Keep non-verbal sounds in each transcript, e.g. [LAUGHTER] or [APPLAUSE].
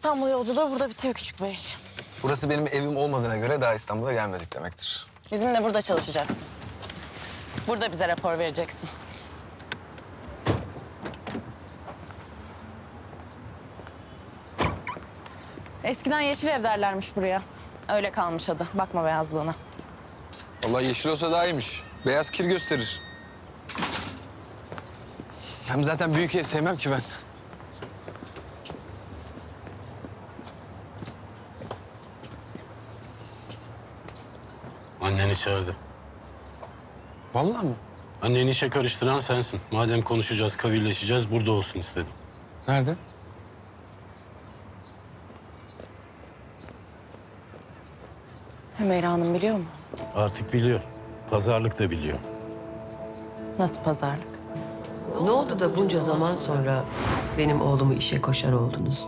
İstanbul yolculuğu burada bitiyor küçük bey. Burası benim evim olmadığına göre daha İstanbul'a gelmedik demektir. Bizimle burada çalışacaksın. Burada bize rapor vereceksin. Eskiden yeşil ev derlermiş buraya. Öyle kalmış adı. Bakma beyazlığına. Vallahi yeşil olsa daha iyiymiş. Beyaz kir gösterir. Hem zaten büyük ev sevmem ki ben. Annen içeride. Vallahi mı? Anneni işe karıştıran sensin. Madem konuşacağız, kavilleşeceğiz, burada olsun istedim. Nerede? Hümeyra Hanım biliyor mu? Artık biliyor. Pazarlık da biliyor. Nasıl pazarlık? Ne oldu da bunca zaman sonra benim oğlumu işe koşar oldunuz?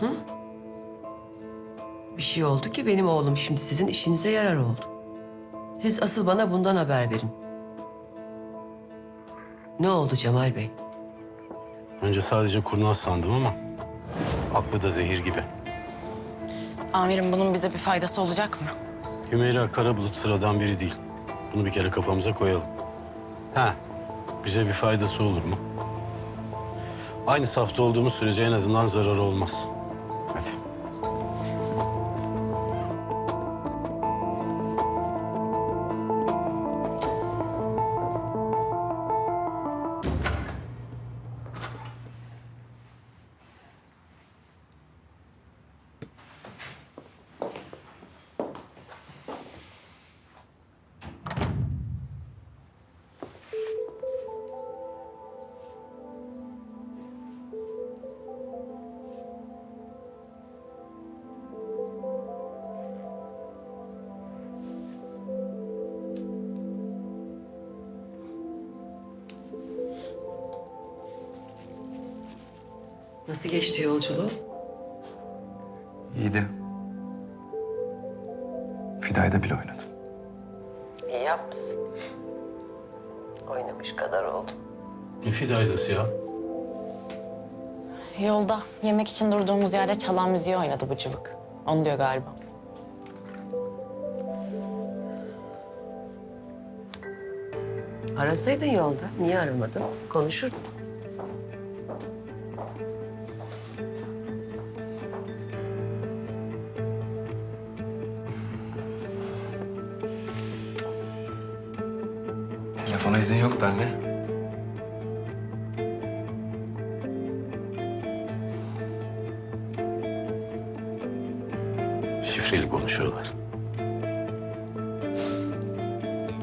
Hı? Bir şey oldu ki benim oğlum şimdi sizin işinize yarar oldu. Siz asıl bana bundan haber verin. Ne oldu Cemal Bey? Önce sadece kurnaz sandım ama... ...aklı da zehir gibi. Amirim bunun bize bir faydası olacak mı? Hümeyra Karabulut sıradan biri değil. Bunu bir kere kafamıza koyalım. Ha, bize bir faydası olur mu? Aynı safta olduğumuz sürece en azından zararı olmaz. Hadi. Nasıl geçti yolculuğu? İyiydi. Fidayda bile oynadım. İyi yapmışsın. Oynamış kadar oldum. Ne fidaydası ya? Yolda yemek için durduğumuz yerde çalan müziği oynadı bu cıvık. Onu diyor galiba. Arasaydın yolda. Niye aramadın? Konuşurduk. Telefona izin yoktu anne. Şifreli konuşuyorlar.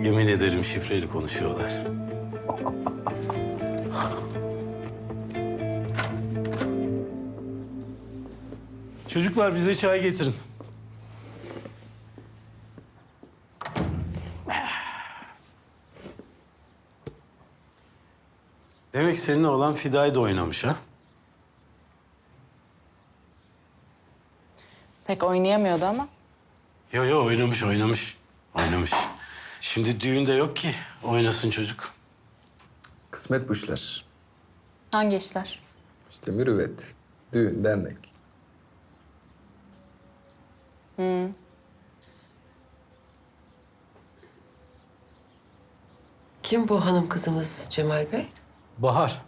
Yemin ederim şifreli konuşuyorlar. Çocuklar bize çay getirin. Demek seninle olan Fiday da oynamış ha? Pek oynayamıyordu ama. Yo yo oynamış oynamış. Oynamış. Şimdi düğünde yok ki. Oynasın çocuk. Kısmet bu işler. Hangi işler? İşte mürüvvet, düğün, dernek. Kim bu hanım kızımız Cemal Bey? Bahar.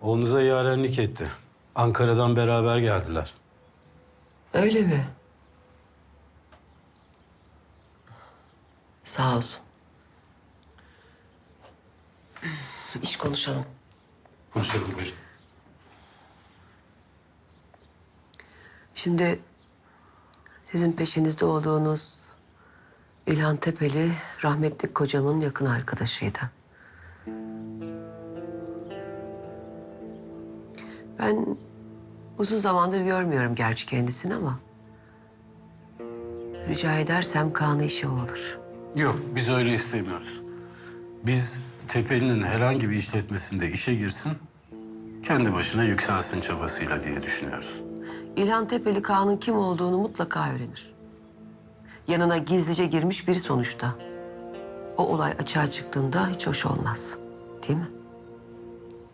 Oğlunuza yarenlik etti. Ankara'dan beraber geldiler. Öyle mi? Sağ olsun. İş konuşalım. Konuşalım buyurun. Şimdi sizin peşinizde olduğunuz İlhan Tepeli rahmetli kocamın yakın arkadaşıydı. Ben uzun zamandır görmüyorum gerçi kendisini ama rica edersem Kaan'ı işe o alır. Yok biz öyle istemiyoruz. Biz Tepeli'nin herhangi bir işletmesinde işe girsin, kendi başına yükselsin çabasıyla diye düşünüyoruz. İlhan Tepeli Kaan'ın kim olduğunu mutlaka öğrenir. Yanına gizlice girmiş biri sonuçta. O olay açığa çıktığında hiç hoş olmaz. Değil mi?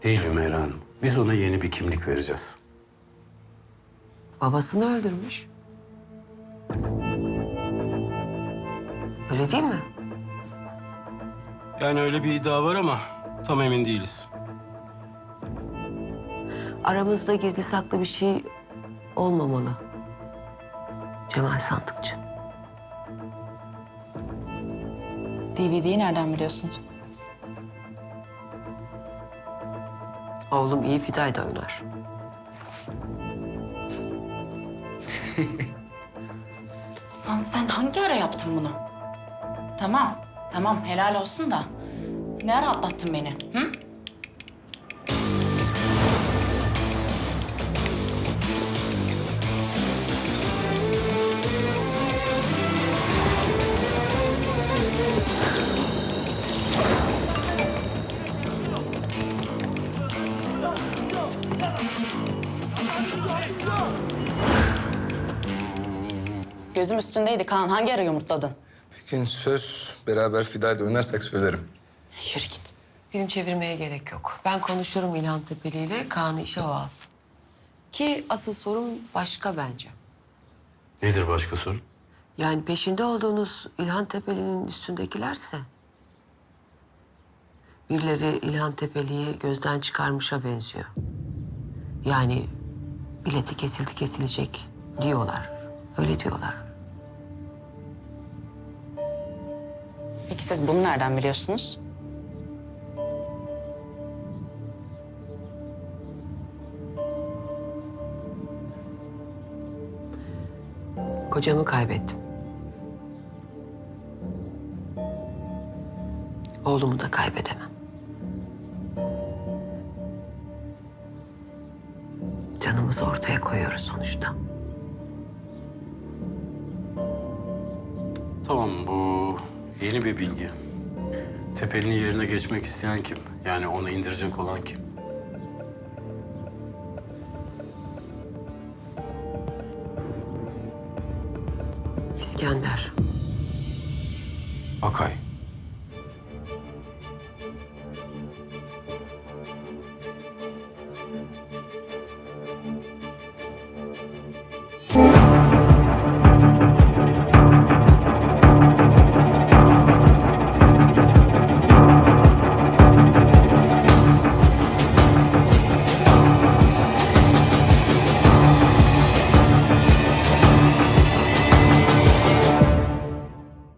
Değil Hümeyra Hanım. Biz ona yeni bir kimlik vereceğiz. Babasını öldürmüş. Öyle değil mi? Yani öyle bir iddia var ama tam emin değiliz. Aramızda gizli saklı bir şey olmamalı. Cemal Sandıkçı. DVD'yi nereden biliyorsunuz? Oğlum iyi Fidayda oynar. [LAUGHS] Lan sen hangi ara yaptın bunu? Tamam, tamam helal olsun da. Ne ara atlattın beni? Hı? Gözüm üstündeydi Kaan. Hangi ara yumurtladın? Bir gün söz beraber Fiday'da oynarsak söylerim. Yürü git. Film çevirmeye gerek yok. Ben konuşurum İlhan Tepeli ile Kaan'ı işe o alsın. Ki asıl sorun başka bence. Nedir başka sorun? Yani peşinde olduğunuz İlhan Tepeli'nin üstündekilerse... Birileri İlhan Tepeli'yi gözden çıkarmışa benziyor. Yani bileti kesildi kesilecek diyorlar. Öyle diyorlar. Peki siz bunu nereden biliyorsunuz? Kocamı kaybettim. Oğlumu da kaybedemem. Canımızı ortaya koyuyoruz sonuçta. Tamam bu yeni bir bilgi. Tepeli'nin yerine geçmek isteyen kim? Yani onu indirecek olan kim? İskender. Akay.